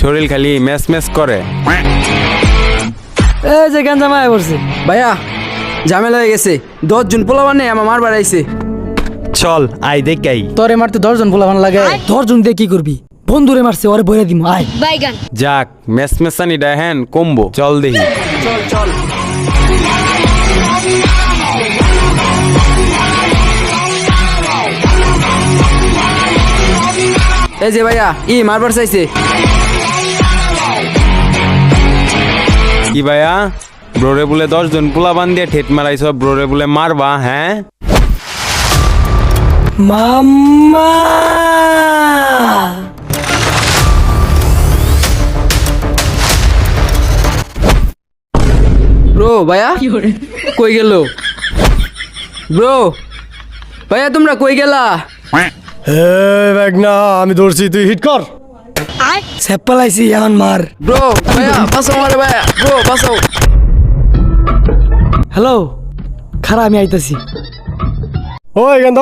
শরীর খালি match match করে। এই যে গাঞ্জা মায়া পড়ছে। ভাইয়া ঝামেলা হয়ে গেছে। দশ জন পোলাবার নেই আমার মার বাড়াইছে চল আই। দেখাই তোরে মারতে দশজন পোলাবান লাগে। দশজন দিয়ে কি করবি? বন্ধুরে মারছে ওরে বইরে দিম আয়। বাইগান। যাক ম্যাচ ম্যাচানি ডাহেন কমবো। চল দেখি। চল চল। এই যে ভাইয়া ই মারবার চাইছে। কি ভাইয়া? ব্রোরে বলে দশ জন পোলা বান দিয়ে ঠেট মারাইছ ব্রোরে বলে মারবা হ্যাঁ? মাম্মা! ব্রো ভাইয়া? কই গেল? ব্রো ভাইয়া তোমরা কই গেলা? না আমি ধরছি তুই হিট কর। আয় সেপ্পালাইছি এখন মার। ব্রো ভাইয়া বাঁচাও মারে ভাইয়া। ব্রো বাঁচাও। হ্যালো খারা আমি আইতাছি। ওই